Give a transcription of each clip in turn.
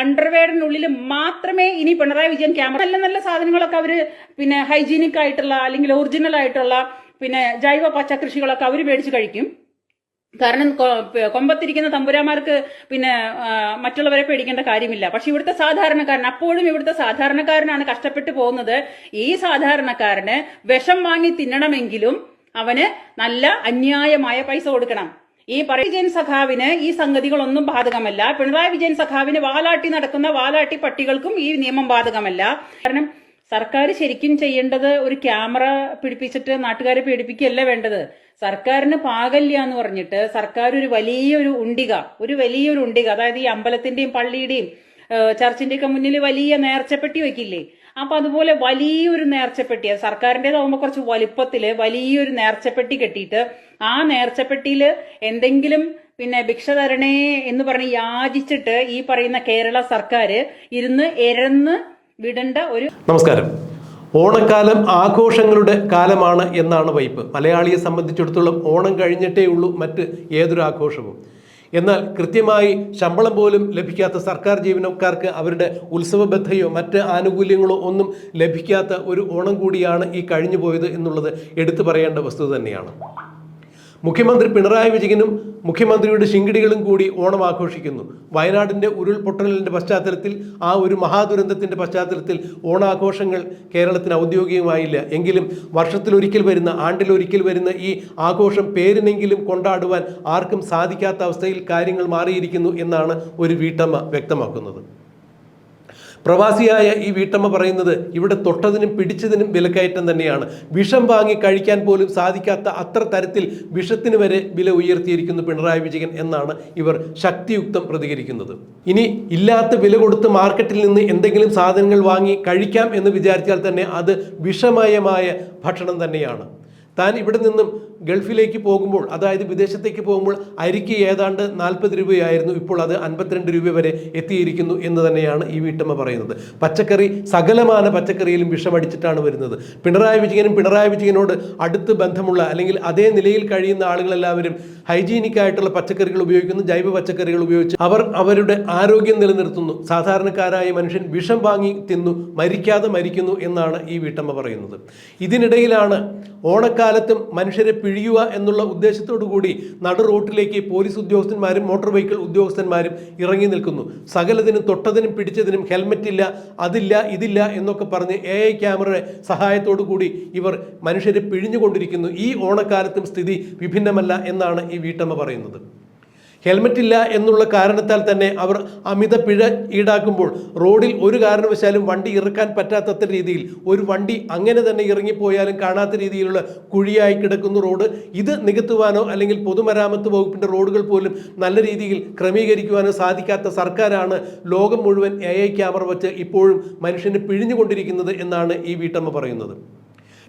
അണ്ടർവെയറിനുള്ളിൽ മാത്രമേ ഇനി പിണറായി വിജയൻ ക്യാമറ നല്ല നല്ല സാധനങ്ങളൊക്കെ അവർ പിന്നെ ഹൈജീനിക് ആയിട്ടുള്ള അല്ലെങ്കിൽ ഒറിജിനൽ ആയിട്ടുള്ള പിന്നെ ജൈവ പച്ചക്കൃഷികളൊക്കെ അവർ മേടിച്ച് കഴിക്കും. കാരണം കൊമ്പത്തിരിക്കുന്ന തമ്പുരാമാർക്ക് പിന്നെ മറ്റുള്ളവരെ പേടിക്കേണ്ട കാര്യമില്ല. പക്ഷെ ഇവിടുത്തെ സാധാരണക്കാരൻ അപ്പോഴും ഇവിടുത്തെ സാധാരണക്കാരനാണ് കഷ്ടപ്പെട്ട് പോകുന്നത്. ഈ സാധാരണക്കാരന് വിഷം വാങ്ങി തിന്നണമെങ്കിലും അവന് നല്ല അന്യായമായ പൈസ കൊടുക്കണം. ഈ പറയ വിജയൻ സഖാവിന് ഈ സംഗതികളൊന്നും ബാധകമല്ല. പിണറായി വിജയൻ സഖാവിന് വാലാട്ടി നടക്കുന്ന വാലാട്ടി പട്ടികൾക്കും ഈ നിയമം ബാധകമല്ല. കാരണം സർക്കാർ ശരിക്കും ചെയ്യേണ്ടത് ഒരു ക്യാമറ പിടിപ്പിച്ചിട്ട് നാട്ടുകാരെ പേടിപ്പിക്കുകയല്ല വേണ്ടത്. സർക്കാരിന് പാകല്യ എന്ന് പറഞ്ഞിട്ട് സർക്കാർ ഒരു വലിയൊരു ഉണ്ടിക ഒരു വലിയൊരു ഉണ്ടിക അതായത് ഈ അമ്പലത്തിന്റെയും പള്ളിയുടെയും ചർച്ചിന്റെയൊക്കെ മുന്നിൽ വലിയ നേർച്ചപ്പെട്ടി വെക്കില്ലേ? അപ്പൊ അതുപോലെ വലിയൊരു നേർച്ചപ്പെട്ടി സർക്കാരിന്റെതാകുമ്പോൾ കുറച്ച് വലിപ്പത്തിൽ വലിയൊരു നേർച്ചപ്പെട്ടി കെട്ടിയിട്ട് ആ നേർച്ചപ്പെട്ടിയിൽ എന്തെങ്കിലും പിന്നെ ഭിക്ഷ തരണേ എന്ന് പറഞ്ഞ് യാചിച്ചിട്ട് ഈ പറയുന്ന കേരള സർക്കാർ ഇരുന്ന് എരന്ന് വിടേണ്ട ഒരു നമസ്കാരം. ഓണക്കാലം ആഘോഷങ്ങളുടെ കാലമാണ് എന്നാണ് വൈപ്പ്. മലയാളിയെ സംബന്ധിച്ചിടത്തോളം ഓണം കഴിഞ്ഞിട്ടേ ഉള്ളൂ മറ്റ് ഏതൊരു ആഘോഷവും. എന്നാൽ കൃത്യമായി ശമ്പളം പോലും ലഭിക്കാത്ത സർക്കാർ ജീവനക്കാർക്ക് അവരുടെ ഉത്സവബദ്ധയോ മറ്റ് ആനുകൂല്യങ്ങളോ ഒന്നും ലഭിക്കാത്ത ഒരു ഓണം കൂടിയാണ് ഈ കഴിഞ്ഞു പോയത് എന്നുള്ളത് എടുത്തു പറയേണ്ട വസ്തുത തന്നെയാണ്. മുഖ്യമന്ത്രി പിണറായി വിജയനും മുഖ്യമന്ത്രിയുടെ ശിങ്കിടികളും കൂടി ഓണം ആഘോഷിക്കുന്നു. വയനാടിന്റെ ഉരുൾപൊട്ടലിന്റെ പശ്ചാത്തലത്തിൽ ആ ഒരു മഹാദുരന്തത്തിന്റെ പശ്ചാത്തലത്തിൽ ഓണാഘോഷങ്ങൾ കേരളത്തിന് ഔദ്യോഗികമായില്ല. എങ്കിലും വർഷത്തിലൊരിക്കൽ വരുന്ന ആണ്ടിലൊരിക്കൽ വരുന്ന ഈ ആഘോഷം പേരിനെങ്കിലും കൊണ്ടാടുവാൻ ആർക്കും സാധിക്കാത്ത അവസ്ഥയിൽ കാര്യങ്ങൾ മാറിയിരിക്കുന്നു എന്നാണ് ഒരു വീട്ടമ്മ വ്യക്തമാക്കുന്നത്. പ്രവാസിയായ ഈ വീട്ടമ്മ പറയുന്നത് ഇവിടെ തൊട്ടതിനും പിടിച്ചതിനും വിലക്കയറ്റം തന്നെയാണ്. വിഷം വാങ്ങി കഴിക്കാൻ പോലും സാധിക്കാത്ത അത്ര തരത്തിൽ വിഷത്തിന് വരെ വില ഉയർത്തിയിരിക്കുന്നു പിണറായി വിജയൻ എന്നാണ് ഇവർ ശക്തിയുക്തം പ്രതികരിക്കുന്നത്. ഇനി ഇല്ലാത്ത വില കൊടുത്ത് മാർക്കറ്റിൽ നിന്ന് എന്തെങ്കിലും സാധനങ്ങൾ വാങ്ങി കഴിക്കാം എന്ന് വിചാരിച്ചാൽ തന്നെ അത് വിഷമയമായ ഭക്ഷണം തന്നെയാണ്. താൻ ഇവിടെ നിന്നും ഗൾഫിലേക്ക് പോകുമ്പോൾ അതായത് വിദേശത്തേക്ക് പോകുമ്പോൾ അരിക്ക് ഏതാണ്ട് നാൽപ്പത് രൂപയായിരുന്നു ഇപ്പോൾ അത് അൻപത്തിരണ്ട് രൂപ വരെ എത്തിയിരിക്കുന്നു എന്ന് തന്നെയാണ് ഈ വീട്ടമ്മ പറയുന്നത്. പച്ചക്കറി സകലമാന പച്ചക്കറിയിലും വിഷമടിച്ചിട്ടാണ് വരുന്നത്. പിണറായി വിജയനും പിണറായി വിജയനോട് അടുത്ത് ബന്ധമുള്ള അല്ലെങ്കിൽ അതേ നിലയിൽ കഴിയുന്ന ആളുകളെല്ലാവരും ഹൈജീനിക് ആയിട്ടുള്ള പച്ചക്കറികൾ ഉപയോഗിക്കുന്നു ജൈവ പച്ചക്കറികൾ ഉപയോഗിച്ച് അവർ അവരുടെ ആരോഗ്യം നിലനിർത്തുന്നു. സാധാരണക്കാരായ മനുഷ്യൻ വിഷം വാങ്ങി തിന്നു മരിക്കാതെ മരിക്കുന്നു എന്നാണ് ഈ വീട്ടമ്മ പറയുന്നത്. ഇതിനിടയിലാണ് ഓണക്കാലത്തും മനുഷ്യരെ പിഴിയുക എന്നുള്ള ഉദ്ദേശത്തോടു കൂടി നടു റോട്ടിലേക്ക് പോലീസ് ഉദ്യോഗസ്ഥന്മാരും മോട്ടോർ വെഹിക്കിൾ ഉദ്യോഗസ്ഥന്മാരും ഇറങ്ങി നിൽക്കുന്നു. സകലതിനും തൊട്ടതിനും പിടിച്ചതിനും ഹെൽമറ്റ് ഇല്ല അതില്ല ഇതില്ല എന്നൊക്കെ പറഞ്ഞ് എ ഐ ക്യാമറയുടെ സഹായത്തോടു കൂടി ഇവർ മനുഷ്യരെ പിഴിഞ്ഞുകൊണ്ടിരിക്കുന്നു. ഈ ഓണക്കാലത്തും സ്ഥിതി വിഭിന്നമല്ല എന്നാണ് ഈ വീട്ടമ്മ പറയുന്നത്. ഹെൽമറ്റ് ഇല്ല എന്നുള്ള കാരണത്താൽ തന്നെ അവർ അമിത പിഴ ഈടാക്കുമ്പോൾ റോഡിൽ ഒരു കാരണവശാലും വണ്ടി ഇറക്കാൻ പറ്റാത്ത രീതിയിൽ ഒരു വണ്ടി അങ്ങനെ തന്നെ ഇറങ്ങിപ്പോയാലും കാണാത്ത രീതിയിലുള്ള കുഴിയായി കിടക്കുന്ന റോഡ് ഇത് നികത്തുവാനോ അല്ലെങ്കിൽ പൊതുമരാമത്ത് വകുപ്പിന്റെ റോഡുകൾ പോലും നല്ല രീതിയിൽ ക്രമീകരിക്കുവാനോ സാധിക്കാത്ത സർക്കാരാണ് ലോകം മുഴുവൻ എ ഐ ക്യാമറ വച്ച് ഇപ്പോഴും മനുഷ്യന് പിഴിഞ്ഞുകൊണ്ടിരിക്കുന്നത് എന്നാണ് ഈ വീട്ടമ്മ പറയുന്നത്.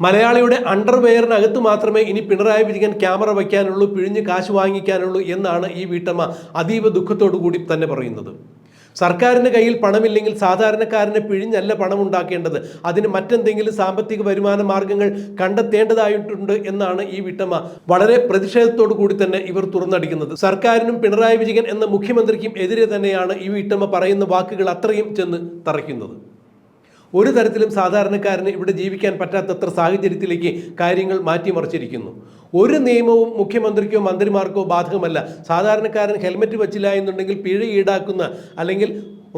മലയാളിയുടെ അണ്ടർവെയറിനകത്ത് മാത്രമേ ഇനി പിണറായി വിജയൻ ക്യാമറ വയ്ക്കാനുള്ളൂ പിഴിഞ്ഞ് കാശ് വാങ്ങിക്കാനുള്ളൂ എന്നാണ് ഈ വീട്ടമ്മ അതീവ ദുഃഖത്തോടു കൂടി തന്നെ പറയുന്നത്. സർക്കാരിന്റെ കയ്യിൽ പണമില്ലെങ്കിൽ സാധാരണക്കാരനെ പിഴിഞ്ഞല്ല പണം ഉണ്ടാക്കേണ്ടത് അതിന് മറ്റെന്തെങ്കിലും സാമ്പത്തിക വരുമാന മാർഗങ്ങൾ കണ്ടെത്തേണ്ടതായിട്ടുണ്ട് എന്നാണ് ഈ വിട്ടമ്മ വളരെ പ്രതിഷേധത്തോടു കൂടി തന്നെ ഇവർ തുറന്നടിക്കുന്നത്. സർക്കാരിനും പിണറായി വിജയൻ എന്ന മുഖ്യമന്ത്രിക്കും എതിരെ തന്നെയാണ് ഈ വിട്ടമ്മ പറയുന്ന വാക്കുകൾ അത്രയും ചെന്ന് തറയ്ക്കുന്നത്. ഒരു തരത്തിലും സാധാരണക്കാരന് ഇവിടെ ജീവിക്കാൻ പറ്റാത്തത്ര സാഹചര്യത്തിലേക്ക് കാര്യങ്ങൾ മാറ്റിമറിച്ചിരിക്കുന്നു. ഒരു നിയമവും മുഖ്യമന്ത്രിക്കോ മന്ത്രിമാർക്കോ ബാധകമല്ല. സാധാരണക്കാരൻ ഹെൽമെറ്റ് വച്ചില്ല എന്നുണ്ടെങ്കിൽ പിഴ ഈടാക്കുന്ന അല്ലെങ്കിൽ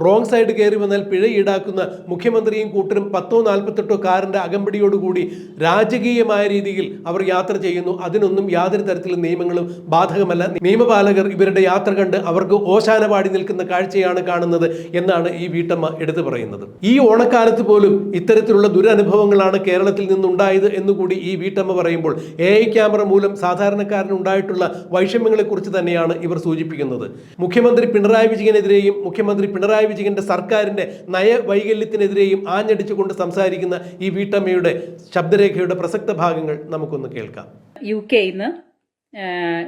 റോങ് സൈഡ് കയറി വന്നാൽ പിഴ ഈടാക്കുന്ന മുഖ്യമന്ത്രിയും കൂട്ടരും പത്തോ നാൽപ്പത്തെട്ടോ കാറിന്റെ അകമ്പടിയോടുകൂടി രാജകീയമായ രീതിയിൽ അവർ യാത്ര ചെയ്യുന്നു. അതിനൊന്നും യാതൊരു തരത്തിലും നിയമങ്ങളും ബാധകമല്ല. നിയമപാലകർ ഇവരുടെ യാത്ര കണ്ട് അവർക്ക് ഓശാന പാടി നിൽക്കുന്ന കാഴ്ചയാണ് കാണുന്നത് എന്നാണ് ഈ വീട്ടമ്മ എടുത്തു പറയുന്നത്. ഈ ഓണക്കാലത്ത് പോലും ഇത്തരത്തിലുള്ള ദുരനുഭവങ്ങളാണ് കേരളത്തിൽ നിന്നുണ്ടായത് എന്നുകൂടി ഈ വീട്ടമ്മ പറയുമ്പോൾ എ ഐ ക്യാമറ മൂലം സാധാരണക്കാരന് ഉണ്ടായിട്ടുള്ള വൈഷമ്യങ്ങളെക്കുറിച്ച് തന്നെയാണ് ഇവർ സൂചിപ്പിക്കുന്നത്. മുഖ്യമന്ത്രി പിണറായി വിജയനെതിരെയും മുഖ്യമന്ത്രി പിണറായി വിജയന്റെ സർക്കാരിന്റെ നയവൈകല്യത്തിനെതിരെയും ആഞ്ഞടിച്ചുകൊണ്ട് സംസാരിക്കുന്ന ഈ വീട്ടമ്മയുടെ ശബ്ദരേഖയുടെ പ്രസക്ത ഭാഗങ്ങൾ നമുക്കൊന്ന് കേൾക്കാം. യു കെ ഇന്ന്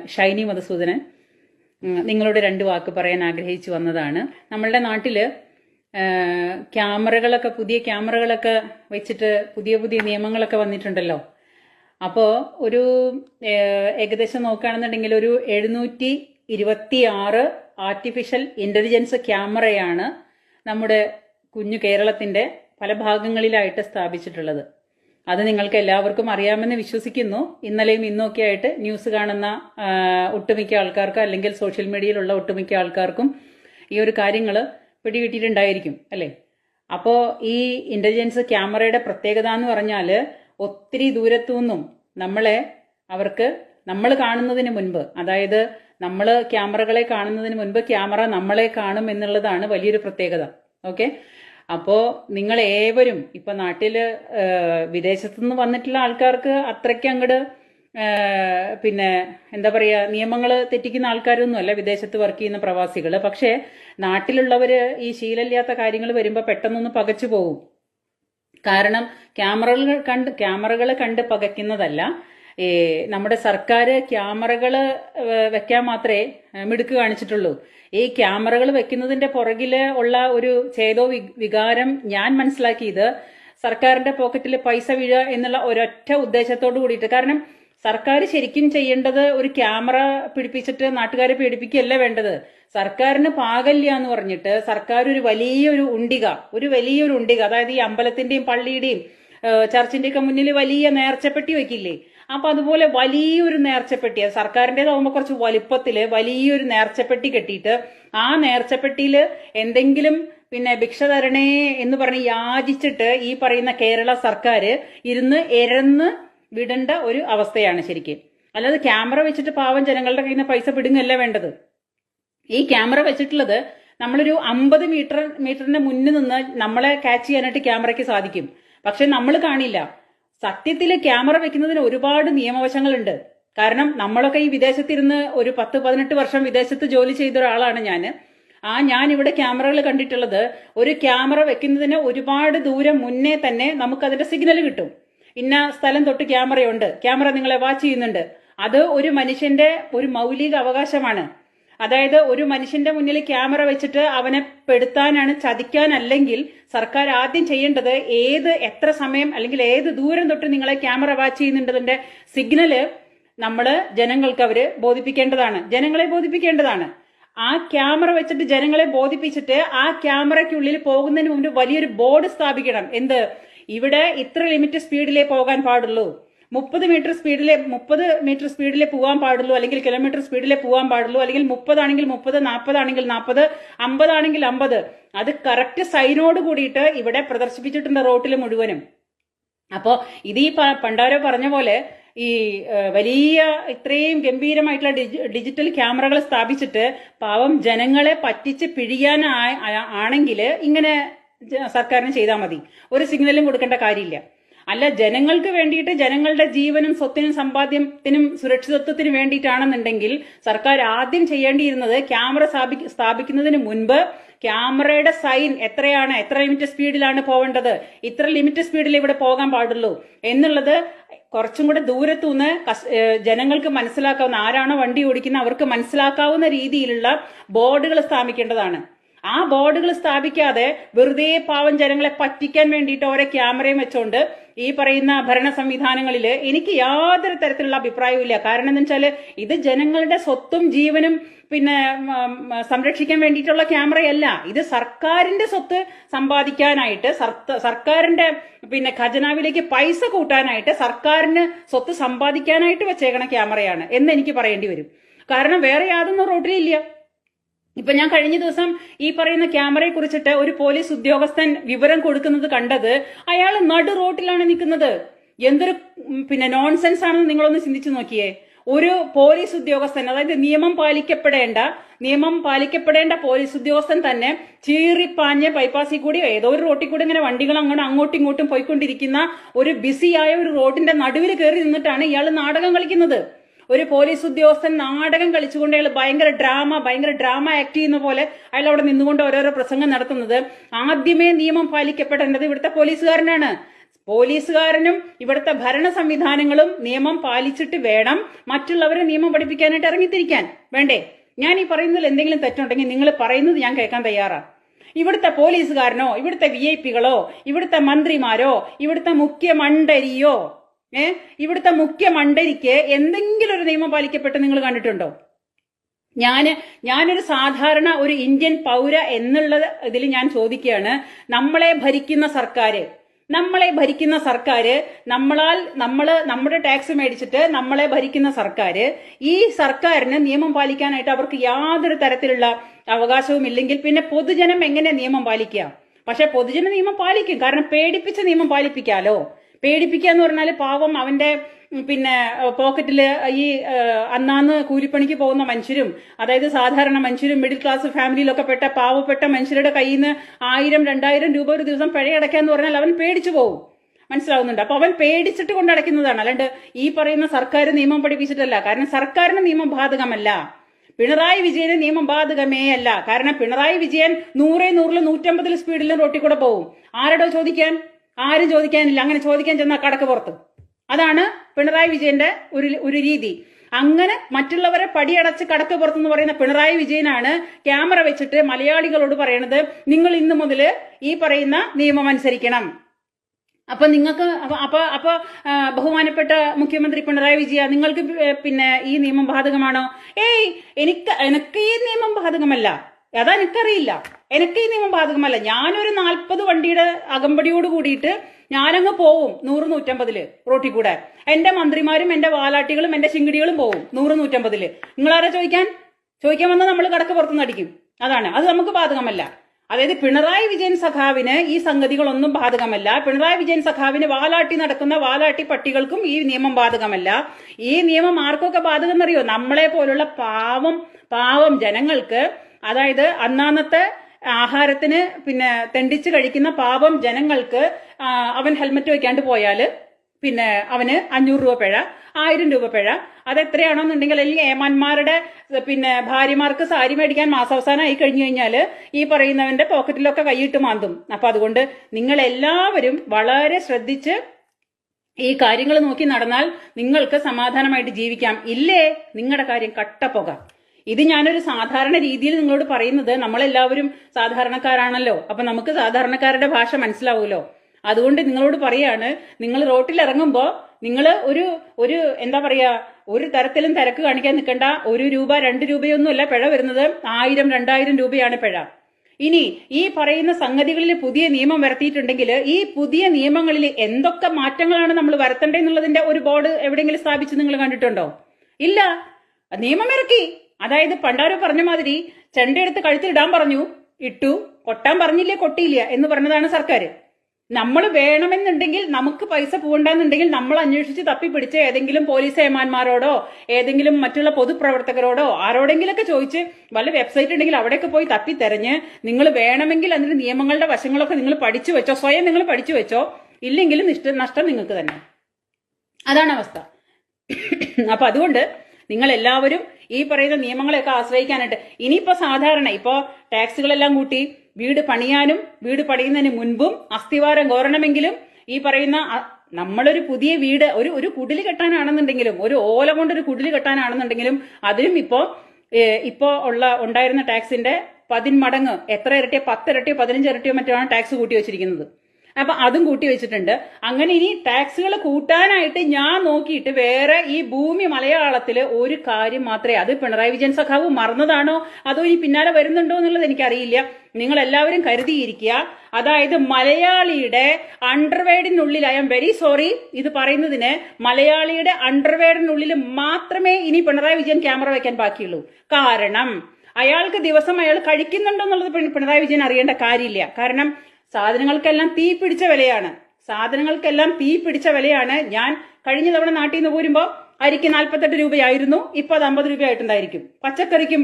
ഷൈനി മധുസൂദനൻ നിങ്ങളോട് രണ്ട് വാക്ക് പറയാൻ ആഗ്രഹിച്ചു വന്നതാണ്. നമ്മളുടെ നാട്ടിൽ ക്യാമറകളൊക്കെ പുതിയ ക്യാമറകളൊക്കെ വെച്ചിട്ട് പുതിയ പുതിയ നിയമങ്ങളൊക്കെ വന്നിട്ടുണ്ടല്ലോ. അപ്പോൾ ഒരു ഏകദേശം നോക്കുകയാണെന്നുണ്ടെങ്കിൽ ഒരു എഴുന്നൂറ്റി ഇരുപത്തി ആറ് ആർട്ടിഫിഷ്യൽ ഇന്റലിജൻസ് ക്യാമറയാണ് നമ്മുടെ കുഞ്ഞു കേരളത്തിന്റെ പല ഭാഗങ്ങളിലായിട്ട് സ്ഥാപിച്ചിട്ടുള്ളത്. അത് നിങ്ങൾക്ക് എല്ലാവർക്കും അറിയാമെന്ന് വിശ്വസിക്കുന്നു. ഇന്നലെയും ഇന്നൊക്കെ ആയിട്ട് ന്യൂസ് കാണുന്ന ഒട്ടുമിക്ക ആൾക്കാർക്ക് അല്ലെങ്കിൽ സോഷ്യൽ മീഡിയയിലുള്ള ഒട്ടുമിക്ക ആൾക്കാർക്കും ഈ ഒരു കാര്യങ്ങൾ പിടികിട്ടിയിട്ടുണ്ടായിരിക്കും അല്ലേ? അപ്പോൾ ഈ ഇന്റലിജൻസ് ക്യാമറയുടെ പ്രത്യേകത എന്ന് പറഞ്ഞാൽ ഒത്തിരി ദൂരത്തു നിന്നും നമ്മളെ അവർക്ക് നമ്മൾ കാണുന്നതിന് മുൻപ് അതായത് നമ്മൾ ക്യാമറകളെ കാണുന്നതിന് മുൻപ് ക്യാമറ നമ്മളെ കാണും എന്നുള്ളതാണ് വലിയൊരു പ്രത്യേകത. ഓക്കെ? അപ്പോൾ നിങ്ങൾ ഏവരും ഇപ്പൊ നാട്ടിൽ ഏഹ്, വിദേശത്തുനിന്ന് വന്നിട്ടുള്ള ആൾക്കാർക്ക് അത്രയ്ക്ക് അങ്ങോട്ട് പിന്നെ എന്താ പറയുക നിയമങ്ങൾ തെറ്റിക്കുന്ന ആൾക്കാരൊന്നുമല്ല വിദേശത്ത് വർക്ക് ചെയ്യുന്ന പ്രവാസികൾ പക്ഷേ നാട്ടിലുള്ളവർ ഈ ശീലമില്ലാത്ത കാര്യങ്ങൾ വരുമ്പോൾ പെട്ടെന്നൊന്ന് പകച്ചു പോകും. കാരണം ക്യാമറകൾ കണ്ട് ക്യാമറകൾ കണ്ട് പകയ്ക്കുന്നതല്ല നമ്മുടെ സർക്കാർ ക്യാമറകൾ വെക്കാൻ മാത്രമേ മിടുക്ക് കാണിച്ചിട്ടുള്ളൂ. ഈ ക്യാമറകൾ വെക്കുന്നതിന്റെ പുറകിൽ ഉള്ള ഒരു ചേതോ വികാരം ഞാൻ മനസ്സിലാക്കിയത് സർക്കാരിന്റെ പോക്കറ്റിൽ പൈസ വീഴുക എന്നുള്ള ഒരൊറ്റ ഉദ്ദേശത്തോട് കൂടിയിട്ട്. കാരണം സർക്കാർ ശരിക്കും ചെയ്യേണ്ടത് ഒരു ക്യാമറ പിടിപ്പിച്ചിട്ട് നാട്ടുകാരെ പേടിപ്പിക്കുകയല്ല വേണ്ടത്. സർക്കാരിന് പാകല്യ എന്ന് പറഞ്ഞിട്ട് സർക്കാർ ഒരു വലിയൊരു ഉണ്ടിക ഒരു വലിയൊരു ഉണ്ടിക. അതായത് ഈ അമ്പലത്തിന്റെയും പള്ളിയുടെയും ചർച്ചിന്റെയൊക്കെ മുന്നിൽ വലിയ നേർച്ചപ്പെട്ടി വെക്കില്ലേ? അപ്പൊ അതുപോലെ വലിയൊരു നേർച്ചപ്പെട്ടി അത് സർക്കാരിന്റെതാകുമ്പോൾ കുറച്ച് വലിപ്പത്തിൽ വലിയൊരു നേർച്ചപ്പെട്ടി കെട്ടിയിട്ട് ആ നേർച്ചപ്പെട്ടിയിൽ എന്തെങ്കിലും പിന്നെ ഭിക്ഷ തരണേ എന്ന് പറഞ്ഞ് യാചിച്ചിട്ട് ഈ പറയുന്ന കേരള സർക്കാർ ഇരുന്ന് എരന്ന് വിടേണ്ട ഒരു അവസ്ഥയാണ് ശരിക്കും. അല്ലാതെ ക്യാമറ വെച്ചിട്ട് പാവം ജനങ്ങളുടെ കയ്യിൽ നിന്ന് പൈസ പിടുങ്ങല്ല വേണ്ടത്? ഈ ക്യാമറ വെച്ചിട്ടുള്ളത് നമ്മളൊരു അമ്പത് മീറ്റർ മീറ്ററിന്റെ മുന്നിൽ നിന്ന് നമ്മളെ ക്യാച്ച് ചെയ്യാനായിട്ട് ക്യാമറയ്ക്ക് സാധിക്കും. പക്ഷെ നമ്മൾ കാണില്ല. സത്യത്തിൽ ക്യാമറ വെക്കുന്നതിന് ഒരുപാട് നിയമവശങ്ങളുണ്ട്. കാരണം നമ്മളൊക്കെ ഈ വിദേശത്തിരുന്ന് ഒരു പത്ത് പതിനെട്ട് വർഷം വിദേശത്ത് ജോലി ചെയ്ത ഒരാളാണ് ഞാൻ ആ ഞാൻ ഇവിടെ ക്യാമറകൾ കണ്ടിട്ടുള്ളത് ഒരു ക്യാമറ വെക്കുന്നതിന് ഒരുപാട് ദൂരം മുന്നേ തന്നെ നമുക്ക് അതിന്റെ സിഗ്നൽ കിട്ടും. ഇന്ന സ്ഥലം തൊട്ട് ക്യാമറയുണ്ട്. ക്യാമറ നിങ്ങളെ വാച്ച് ചെയ്യുന്നുണ്ട്. അത് ഒരു മനുഷ്യന്റെ ഒരു മൗലിക അവകാശമാണ്. അതായത് ഒരു മനുഷ്യന്റെ മുന്നിൽ ക്യാമറ വെച്ചിട്ട് അവനെ പെടുത്താനാണ് ചതിക്കാനല്ലെങ്കിൽ സർക്കാർ ആദ്യം ചെയ്യേണ്ടത് ഏത് എത്ര സമയം അല്ലെങ്കിൽ ഏത് ദൂരം തൊട്ട് നിങ്ങളെ ക്യാമറ വാച്ച് ചെയ്യുന്നുണ്ടതിന്റെ സിഗ്നൽ നമ്മൾ ജനങ്ങൾക്ക് അവർ ബോധിപ്പിക്കേണ്ടതാണ്. ജനങ്ങളെ ബോധിപ്പിക്കേണ്ടതാണ്. ആ ക്യാമറ വെച്ചിട്ട് ജനങ്ങളെ ബോധിപ്പിച്ചിട്ട് ആ ക്യാമറയ്ക്കുള്ളിൽ പോകുന്നതിന് മുമ്പ് വലിയൊരു ബോർഡ് സ്ഥാപിക്കണം. എന്ത്? ഇവിടെ ഇത്ര ലിമിറ്റ് സ്പീഡിലേ പോകാൻ പാടുള്ളൂ. മുപ്പത് മീറ്റർ സ്പീഡിലെ മുപ്പത് മീറ്റർ സ്പീഡിലേ പോകാൻ പാടുള്ളൂ അല്ലെങ്കിൽ കിലോമീറ്റർ സ്പീഡിലേ പോകാൻ പാടുള്ളൂ അല്ലെങ്കിൽ മുപ്പതാണെങ്കിൽ മുപ്പത് നാൽപ്പതാണെങ്കിൽ നാൽപ്പത് അമ്പതാണെങ്കിൽ അമ്പത്. അത് കറക്റ്റ് സൈനോട് കൂടിയിട്ട് ഇവിടെ പ്രദർശിപ്പിച്ചിട്ടുണ്ട് റോട്ടിൽ മുഴുവനും. അപ്പോൾ ഇത് ഈ പണ്ടാരോ പറഞ്ഞ പോലെ ഈ വലിയ ഇത്രയും ഗംഭീരമായിട്ടുള്ള ഡിജി- ഡിജിറ്റൽ ക്യാമറകൾ സ്ഥാപിച്ചിട്ട് പാവം ജനങ്ങളെ പറ്റിച്ച് പിഴിയാൻ ആണെങ്കിൽ ഇങ്ങനെ സർക്കാരിന് ചെയ്താൽ മതി. ഒരു സിഗ്നലും കൊടുക്കേണ്ട കാര്യമില്ല. അല്ല ജനങ്ങൾക്ക് വേണ്ടിയിട്ട് ജനങ്ങളുടെ ജീവനും സ്വത്തിനും സമ്പാദ്യത്തിനും സുരക്ഷിതത്വത്തിനും വേണ്ടിയിട്ടാണെന്നുണ്ടെങ്കിൽ സർക്കാർ ആദ്യം ചെയ്യേണ്ടിയിരുന്നത് ക്യാമറ സ്ഥാപി- സ്ഥാപിക്കുന്നതിന് മുൻപ് ക്യാമറയുടെ സൈൻ എത്രയാണ് എത്ര ലിമിറ്റ് സ്പീഡിലാണ് പോകേണ്ടത് ഇത്ര ലിമിറ്റ് സ്പീഡിൽ ഇവിടെ പോകാൻ പാടുള്ളൂ എന്നുള്ളത് കുറച്ചും കൂടെ ദൂരത്തുനിന്ന് നിന്ന് ജനങ്ങൾക്ക് മനസ്സിലാക്കാവുന്ന ആരാണോ വണ്ടി ഓടിക്കുന്ന അവർക്ക് മനസ്സിലാക്കാവുന്ന രീതിയിലുള്ള ബോർഡുകൾ സ്ഥാപിക്കേണ്ടതാണ്. ആ ബോർഡുകൾ സ്ഥാപിക്കാതെ വെറുതെ പാവം ജനങ്ങളെ പറ്റിക്കാൻ വേണ്ടിയിട്ട് ഓരോ ക്യാമറയും വെച്ചോണ്ട് ഈ പറയുന്ന ഭരണ സംവിധാനങ്ങളിൽ എനിക്ക് യാതൊരു തരത്തിലുള്ള അഭിപ്രായവും ഇല്ല. കാരണം എന്താ വെച്ചാൽ ഇത് ജനങ്ങളുടെ സ്വത്തും ജീവനും പിന്നെ സംരക്ഷിക്കാൻ വേണ്ടിയിട്ടുള്ള ക്യാമറയല്ല. ഇത് സർക്കാരിന്റെ സ്വത്ത് സമ്പാദിക്കാനായിട്ട് സർക്കാരിന്റെ പിന്നെ ഖജനാവിലേക്ക് പൈസ കൂട്ടാനായിട്ട് സർക്കാരിന് സ്വത്ത് സമ്പാദിക്കാനായിട്ട് വെച്ചേക്കണ ക്യാമറയാണ് എന്ന് എനിക്ക് പറയേണ്ടി വരും. കാരണം വേറെ യാതൊന്നും റോഡിലില്ല ഇപ്പൊ ഞാൻ കഴിഞ്ഞ ദിവസം ഈ പറയുന്ന ക്യാമറയെ കുറിച്ചിട്ട് ഒരു പോലീസ് ഉദ്യോഗസ്ഥൻ വിവരം കൊടുക്കുന്നത് കണ്ടത് അയാൾ നടു റോട്ടിലാണ് നിൽക്കുന്നത്. എന്തൊരു പിന്നെ നോൺസെൻസ് ആണെന്ന് നിങ്ങളൊന്ന് ചിന്തിച്ചു നോക്കിയേ. ഒരു പോലീസ് ഉദ്യോഗസ്ഥൻ അതായത് നിയമം പാലിക്കപ്പെടേണ്ട നിയമം പാലിക്കപ്പെടേണ്ട പോലീസ് ഉദ്യോഗസ്ഥൻ തന്നെ ചീറിപ്പാഞ്ഞ് ബൈപ്പാസിൽ കൂടി ഏതോ ഒരു റോട്ടിൽ കൂടി ഇങ്ങനെ വണ്ടികൾ അങ്ങോട്ട് അങ്ങോട്ടും ഇങ്ങോട്ടും പോയിക്കൊണ്ടിരിക്കുന്ന ഒരു ബിസിയായ ഒരു റോഡിന്റെ നടുവിൽ കയറി നിന്നിട്ടാണ് ഇയാൾ നാടകം കളിക്കുന്നത്. ഒരു പോലീസ് ഉദ്യോഗസ്ഥൻ നാടകം കളിച്ചുകൊണ്ട് അയാൾ ഭയങ്കര ഡ്രാമ ഭയങ്കര ഡ്രാമ ആക്ട് ചെയ്യുന്ന പോലെ അയാൾ അവിടെ നിന്നുകൊണ്ട് ഓരോരോ പ്രസംഗം നടത്തുന്നത്. ആദ്യമേ നിയമം പാലിക്കപ്പെടേണ്ടത് ഇവിടുത്തെ പോലീസുകാരനാണ്. പോലീസുകാരനും ഇവിടുത്തെ ഭരണ സംവിധാനങ്ങളും നിയമം പാലിച്ചിട്ട് വേണം മറ്റുള്ളവരെ നിയമം പഠിപ്പിക്കാനായിട്ട് ഇറങ്ങിത്തിരിക്കാൻ. വേണ്ടേ? ഞാൻ ഈ പറയുന്നതിൽ എന്തെങ്കിലും തെറ്റുണ്ടെങ്കിൽ നിങ്ങൾ പറയുന്നത് ഞാൻ കേൾക്കാൻ തയ്യാറാണ്. ഇവിടുത്തെ പോലീസുകാരനോ ഇവിടുത്തെ വി ഐ പികളോ ഇവിടുത്തെ മന്ത്രിമാരോ ഇവിടുത്തെ മുഖ്യമണ്ഡരിയോ ഏ? ഇവിടുത്തെ മുഖ്യ മണ്ഡരിക്ക് എന്തെങ്കിലും ഒരു നിയമം പാലിക്കപ്പെട്ട് നിങ്ങൾ കണ്ടിട്ടുണ്ടോ? ഞാൻ ഞാനൊരു സാധാരണ ഒരു ഇന്ത്യൻ പൗര എന്നുള്ള ഇതിൽ ഞാൻ ചോദിക്കുകയാണ്. നമ്മളെ ഭരിക്കുന്ന സർക്കാര് നമ്മളെ ഭരിക്കുന്ന സർക്കാര് നമ്മളാൽ നമ്മൾ നമ്മുടെ ടാക്സ് മേടിച്ചിട്ട് നമ്മളെ ഭരിക്കുന്ന സർക്കാര് ഈ സർക്കാരിന് നിയമം പാലിക്കാനായിട്ട് അവർക്ക് യാതൊരു തരത്തിലുള്ള അവകാശവും ഇല്ലെങ്കിൽ പിന്നെ പൊതുജനം എങ്ങനെ നിയമം പാലിക്കുക? പക്ഷെ പൊതുജന നിയമം പാലിക്കും. കാരണം പേടിപ്പിച്ച നിയമം പാലിപ്പിക്കാലോ? പേടിപ്പിക്കുക എന്ന് പറഞ്ഞാൽ പാവം അവന്റെ പിന്നെ പോക്കറ്റിൽ ഈ അന്നാന്ന് കൂലിപ്പണിക്ക് പോകുന്ന മനുഷ്യരും അതായത് സാധാരണ മനുഷ്യരും മിഡിൽ ക്ലാസ് ഫാമിലിയിലൊക്കെ പെട്ട പാവപ്പെട്ട മനുഷ്യരുടെ കയ്യിൽ നിന്ന് ആയിരം രണ്ടായിരം രൂപ ഒരു ദിവസം പിഴയടയ്ക്കാന്ന് പറഞ്ഞാൽ അവൻ പേടിച്ചു പോകും മനസ്സിലാവുന്നുണ്ട്. അപ്പൊ അവൻ പേടിച്ചിട്ട് കൊണ്ട് അടയ്ക്കുന്നതാണ്. അല്ലാണ്ട് ഈ പറയുന്ന സർക്കാർ നിയമം പഠിപ്പിച്ചിട്ടല്ല. കാരണം സർക്കാരിന് നിയമം ബാധകമല്ല. പിണറായി വിജയന് നിയമം ബാധകമേ അല്ല. കാരണം പിണറായി വിജയൻ നൂറേ നൂറിലും നൂറ്റമ്പതിൽ സ്പീഡിലും റോട്ടിൽ കൂടെ പോകും ആരടോ ചോദിക്കാൻ? ആരും ചോദിക്കാനില്ല. അങ്ങനെ ചോദിക്കാൻ ചെന്നാൽ കടക്ക് പുറത്ത്. അതാണ് പിണറായി വിജയന്റെ ഒരു ഒരു രീതി. അങ്ങനെ മറ്റുള്ളവരെ പടിയടച്ച് കടക്ക് പുറത്തെന്ന് പറയുന്ന പിണറായി വിജയനാണ് ക്യാമറ വെച്ചിട്ട് മലയാളികളോട് പറയണത് നിങ്ങൾ ഇന്നു മുതൽ ഈ പറയുന്ന നിയമം അനുസരിക്കണം. അപ്പൊ നിങ്ങൾക്ക് അപ്പൊ അപ്പൊ ബഹുമാനപ്പെട്ട മുഖ്യമന്ത്രി പിണറായി വിജയ നിങ്ങൾക്ക് പിന്നെ ഈ നിയമം ബാധകമാണോ? ഏയ് എനിക്ക് എനിക്ക് ഈ നിയമം ബാധകമല്ല. അതാ എനിക്കറിയില്ല എനിക്ക് ഈ നിയമം ബാധകമല്ല. ഞാനൊരു നാൽപ്പത് വണ്ടിയുടെ അകമ്പടിയോട് കൂടിയിട്ട് ഞാനങ്ങ് പോവും നൂറ് നൂറ്റമ്പതിൽ റോട്ടിൽ കൂടെ. എന്റെ മന്ത്രിമാരും എന്റെ വാലാട്ടികളും എന്റെ ചിങ്കിടികളും പോവും നൂറ് നൂറ്റമ്പതിൽ. നിങ്ങളാരാ ചോദിക്കാൻ? ചോദിക്കാൻ വന്നാൽ നമ്മൾ കടക്ക് പുറത്തുനിന്ന് അടിക്കും. അതാണ്. അത് നമുക്ക് ബാധകമല്ല. അതായത് പിണറായി വിജയൻ സഖാവിന് ഈ സംഗതികളൊന്നും ബാധകമല്ല. പിണറായി വിജയൻ സഖാവിന് വാലാട്ടി നടക്കുന്ന വാലാട്ടി പട്ടികൾക്കും ഈ നിയമം ബാധകമല്ല. ഈ നിയമം ആർക്കൊക്കെ ബാധകം എന്നറിയോ നമ്മളെ പോലുള്ള പാവം പാവം ജനങ്ങൾക്ക് അതായത് അന്നാന്നത്തെ ആഹാരത്തിന് പിന്നെ തെണ്ടിച്ച് കഴിക്കുന്ന പാപം ജനങ്ങൾക്ക് അവൻ ഹെൽമറ്റ് വെക്കാണ്ട് പോയാൽ പിന്നെ അവന് അഞ്ഞൂറ് രൂപ പിഴ ആയിരം രൂപ പിഴ. അത് എത്രയാണോന്നുണ്ടെങ്കിൽ അല്ലെങ്കിൽ ഏമാന്മാരുടെ പിന്നെ ഭാര്യമാർക്ക് സാരി മേടിക്കാൻ മാസാവസാനം ആയി കഴിഞ്ഞു കഴിഞ്ഞാൽ ഈ പറയുന്നവന്റെ പോക്കറ്റിലൊക്കെ കൈയിട്ട് മാന്തും. അപ്പൊ അതുകൊണ്ട് നിങ്ങൾ എല്ലാവരും വളരെ ശ്രദ്ധിച്ച് ഈ കാര്യങ്ങൾ നോക്കി നടന്നാൽ നിങ്ങൾക്ക് സമാധാനമായിട്ട് ജീവിക്കാം. ഇല്ലേ? നിങ്ങളുടെ കാര്യം കട്ടപ്പുക ഇത് ഞാനൊരു സാധാരണ രീതിയിൽ നിങ്ങളോട് പറയുന്നത് നമ്മളെല്ലാവരും സാധാരണക്കാരാണല്ലോ. അപ്പൊ നമുക്ക് സാധാരണക്കാരുടെ ഭാഷ മനസ്സിലാവുമല്ലോ. അതുകൊണ്ട് നിങ്ങളോട് പറയാണ് നിങ്ങൾ റോട്ടിൽ ഇറങ്ങുമ്പോൾ നിങ്ങൾ ഒരു ഒരു എന്താ പറയാ ഒരു തരത്തിലും തിരക്ക് കാണിക്കാൻ നിൽക്കണ്ട. ഒരു രൂപ രണ്ട് രൂപയൊന്നുമല്ല പിഴ വരുന്നത്. ആയിരം രണ്ടായിരം രൂപയാണ് പിഴ. ഇനി ഈ പറയുന്ന സംഗതികളിൽ പുതിയ നിയമം വരുത്തിയിട്ടുണ്ടെങ്കിൽ ഈ പുതിയ നിയമങ്ങളിൽ എന്തൊക്കെ മാറ്റങ്ങളാണ് നമ്മൾ വരുത്തേണ്ടതെന്നുള്ളതിന്റെ ഒരു ബോർഡ് എവിടെയെങ്കിലും സ്ഥാപിച്ച് നിങ്ങൾ കണ്ടിട്ടുണ്ടോ? ഇല്ല. നിയമം ഇറക്കി. അതായത് പണ്ടാരോ പറഞ്ഞ മാതിരി ചെണ്ടയെടുത്ത് കഴുത്തിലിടാൻ പറഞ്ഞു ഇട്ടു കൊട്ടാൻ പറഞ്ഞില്ലേ കൊട്ടിയില്ല എന്ന് പറഞ്ഞതാണ് സർക്കാർ നമ്മൾ വേണമെന്നുണ്ടെങ്കിൽ നമുക്ക് പൈസ പോകണ്ടെന്നുണ്ടെങ്കിൽ നമ്മൾ അന്വേഷിച്ച് തപ്പിപ്പിടിച്ച് ഏതെങ്കിലും പോലീസ് ഏമാന്മാരോടോ ഏതെങ്കിലും മറ്റുള്ള പൊതുപ്രവർത്തകരോടോ ആരോടെങ്കിലൊക്കെ ചോദിച്ച് വല്ല വെബ്സൈറ്റ് ഉണ്ടെങ്കിൽ അവിടെയൊക്കെ പോയി തപ്പി തെരഞ്ഞ് നിങ്ങൾ വേണമെങ്കിൽ അതിന്റെ നിയമങ്ങളുടെ വശങ്ങളൊക്കെ നിങ്ങൾ പഠിച്ചു വെച്ചോ സ്വയം നിങ്ങൾ പഠിച്ചു വെച്ചോ ഇല്ലെങ്കിലും നിഷ്ഠ നഷ്ടം നിങ്ങൾക്ക് തന്നെ. അതാണ് അവസ്ഥ. അപ്പൊ അതുകൊണ്ട് നിങ്ങൾ എല്ലാവരും ഈ പറയുന്ന നിയമങ്ങളെയൊക്കെ ആശ്രയിക്കാനായിട്ട്. ഇനിയിപ്പോ സാധാരണ ഇപ്പോ ടാക്സുകളെല്ലാം കൂട്ടി വീട് പണിയാനും വീട് പണിയുന്നതിന് മുൻപും അസ്ഥിവാരം കോരണമെങ്കിലും ഈ പറയുന്ന നമ്മളൊരു പുതിയ വീട് ഒരു ഒരു കുടിൽ കെട്ടാനാണെന്നുണ്ടെങ്കിലും ഒരു ഓല കൊണ്ടൊരു കുടിൽ കെട്ടാനാണെന്നുണ്ടെങ്കിലും അതിനും ഇപ്പോ ഇപ്പോ ഉള്ള ഉണ്ടായിരുന്ന ടാക്സിന്റെ പതിന്മടങ്ങ് എത്ര ഇരട്ടിയോ പത്തിരട്ടിയോ പതിനഞ്ചിരട്ടിയോ മറ്റോ ആണ് ടാക്സ് കൂട്ടി വെച്ചിരിക്കുന്നത്. അപ്പൊ അതും കൂട്ടി വെച്ചിട്ടുണ്ട്. അങ്ങനെ ഇനി ടാക്സുകൾ കൂട്ടാനായിട്ട് ഞാൻ നോക്കിയിട്ട് വേറെ ഈ ഭൂമി മലയാളത്തിൽ ഒരു കാര്യം മാത്രമേ അത് പിണറായി വിജയൻ സഖാവ് മറന്നതാണോ? അതോ ഇനി പിന്നാലെ വരുന്നുണ്ടോ എന്നുള്ളത് എനിക്കറിയില്ല. നിങ്ങൾ എല്ലാവരും കരുതിയിരിക്കുക. അതായത് മലയാളിയുടെ അണ്ടർവേഡിനുള്ളിൽ ഐ എം വെരി സോറി ഇത് പറയുന്നതിന് മലയാളിയുടെ അണ്ടർവേഡിനുള്ളിൽ മാത്രമേ ഇനി പിണറായി വിജയൻ ക്യാമറ വെക്കാൻ ബാക്കിയുള്ളൂ. കാരണം അയാൾക്ക് ദിവസം അയാൾ കഴിക്കുന്നുണ്ടോ എന്നുള്ളത് പിണറായി വിജയൻ അറിയേണ്ട കാര്യമില്ല. കാരണം സാധനങ്ങൾക്കെല്ലാം തീ പിടിച്ച വിലയാണ്. സാധനങ്ങൾക്കെല്ലാം തീ പിടിച്ച വിലയാണ്. ഞാൻ കഴിഞ്ഞ തവണ നാട്ടിൽ നിന്ന് പോരുമ്പോൾ അരിക്ക് നാൽപ്പത്തെട്ട് രൂപയായിരുന്നു. ഇപ്പൊ അത് അമ്പത് രൂപയായിട്ടുണ്ടായിരിക്കും. പച്ചക്കറിക്കും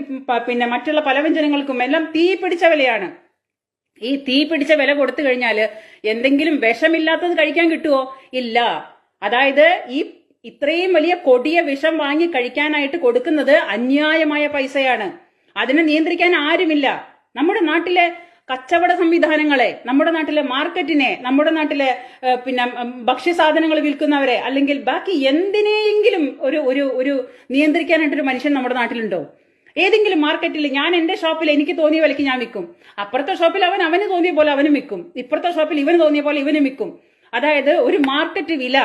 പിന്നെ മറ്റുള്ള പല വ്യഞ്ജനങ്ങൾക്കും എല്ലാം തീ പിടിച്ച വിലയാണ്. ഈ തീ പിടിച്ച വില കൊടുത്തു കഴിഞ്ഞാൽ എന്തെങ്കിലും വിഷമില്ലാത്തത് കഴിക്കാൻ കിട്ടുമോ ഇല്ല. അതായത് ഈ ഇത്രയും വലിയ കൊടിയ വിഷം വാങ്ങി കഴിക്കാനായിട്ട് കൊടുക്കുന്നത് അന്യായമായ പൈസയാണ്. അതിനെ നിയന്ത്രിക്കാൻ ആരുമില്ല. നമ്മുടെ നാട്ടിലെ കച്ചവട സംവിധാനങ്ങളെ നമ്മുടെ നാട്ടിലെ മാർക്കറ്റിനെ നമ്മുടെ നാട്ടിലെ പിന്നെ ഭക്ഷ്യ ഭക്ഷ്യസാധനങ്ങൾ വിൽക്കുന്നവരെ അല്ലെങ്കിൽ ബാക്കി എന്തിനെയെങ്കിലും ഒരു ഒരു ഒരു നിയന്ത്രിക്കാനായിട്ടൊരു മനുഷ്യൻ നമ്മുടെ നാട്ടിലുണ്ടോ? ഏതെങ്കിലും മാർക്കറ്റിൽ ഞാൻ എന്റെ ഷോപ്പിൽ എനിക്ക് തോന്നിയ വിലയ്ക്ക് ഞാൻ വിൽക്കും. അപ്പുറത്തെ ഷോപ്പിൽ അവൻ അവന് തോന്നിയ പോലെ അവനും വിൽക്കും. ഇപ്പുറത്തെ ഷോപ്പിൽ ഇവന് തോന്നിയ പോലെ ഇവനും വിൽക്കും. അതായത് ഒരു മാർക്കറ്റ് വില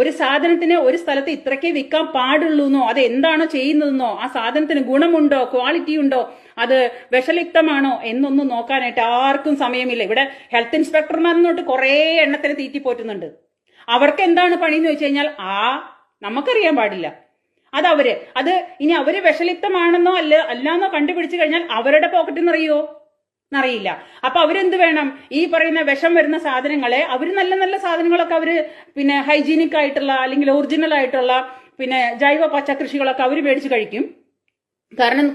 ഒരു സാധനത്തിന് ഒരു സ്ഥലത്ത് ഇത്രയ്ക്ക് വിൽക്കാൻ പാടുള്ളൂന്നോ അത് എന്താണോ ചെയ്യുന്നതെന്നോ ആ സാധനത്തിന് ഗുണമുണ്ടോ ക്വാളിറ്റി ഉണ്ടോ അത് വിഷലിപ്തമാണോ എന്നൊന്നും നോക്കാനായിട്ട് ആർക്കും സമയമില്ല. ഇവിടെ ഹെൽത്ത് ഇൻസ്പെക്ടർമാരെന്നോട്ട് കുറേ എണ്ണത്തിന് തീറ്റിപ്പോറ്റുന്നുണ്ട് അവർക്ക് എന്താണ് പണി എന്ന് വെച്ച് കഴിഞ്ഞാൽ ആ നമുക്കറിയാൻ പാടില്ല. അത് അവർ അത് ഇനി അവർ വിഷലിപ്തമാണെന്നോ അല്ല അല്ലാന്നോ കണ്ടുപിടിച്ചു കഴിഞ്ഞാൽ അവരുടെ പോക്കറ്റിൽ നിറയോ? എന്നറിയില്ല അപ്പൊ അവരെന്ത് വേണം? ഈ പറയുന്ന വിഷം വരുന്ന സാധനങ്ങളെ അവർ നല്ല നല്ല സാധനങ്ങളൊക്കെ അവർ പിന്നെ ഹൈജീനിക് ആയിട്ടുള്ള അല്ലെങ്കിൽ ഒറിജിനൽ ആയിട്ടുള്ള പിന്നെ ജൈവ പച്ചക്കൃഷികളൊക്കെ അവർ മേടിച്ച് കഴിക്കും. കാരണം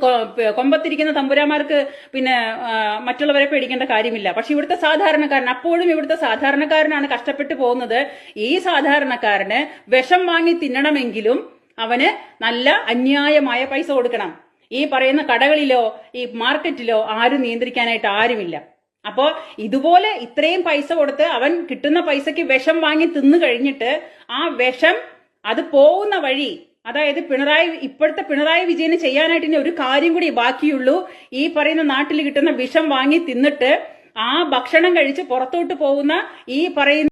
കൊമ്പത്തിരിക്കുന്ന തമ്പുരാമാർക്ക് പിന്നെ മറ്റുള്ളവരെ പേടിക്കേണ്ട കാര്യമില്ല. പക്ഷെ ഇവിടുത്തെ സാധാരണക്കാരൻ അപ്പോഴും ഇവിടുത്തെ സാധാരണക്കാരനാണ് കഷ്ടപ്പെട്ടു പോകുന്നത്. ഈ സാധാരണക്കാരന് വിഷം വാങ്ങി തിന്നണമെങ്കിലും അവന് നല്ല അന്യായമായ പൈസ കൊടുക്കണം. ഈ പറയുന്ന കടകളിലോ ഈ മാർക്കറ്റിലോ ആരും നിയന്ത്രിക്കാനായിട്ട് ആരുമില്ല. അപ്പോ ഇതുപോലെ ഇത്രയും പൈസ കൊടുത്ത് അവൻ കിട്ടുന്ന പൈസക്ക് വിഷം വാങ്ങി തിന്നു കഴിഞ്ഞിട്ട് ആ വിഷം അത് പോകുന്ന വഴി അതായത് പിണറായി ഇപ്പോഴത്തെ പിണറായി വിജയന് ചെയ്യാനായിട്ട് ഇനി ഒരു കാര്യം കൂടി ബാക്കിയുള്ളൂ. ഈ പറയുന്ന നാട്ടിൽ കിട്ടുന്ന വിഷം വാങ്ങി തിന്നിട്ട് ആ ഭക്ഷണം കഴിച്ച് പുറത്തോട്ട് പോകുന്ന ഈ പറയുന്ന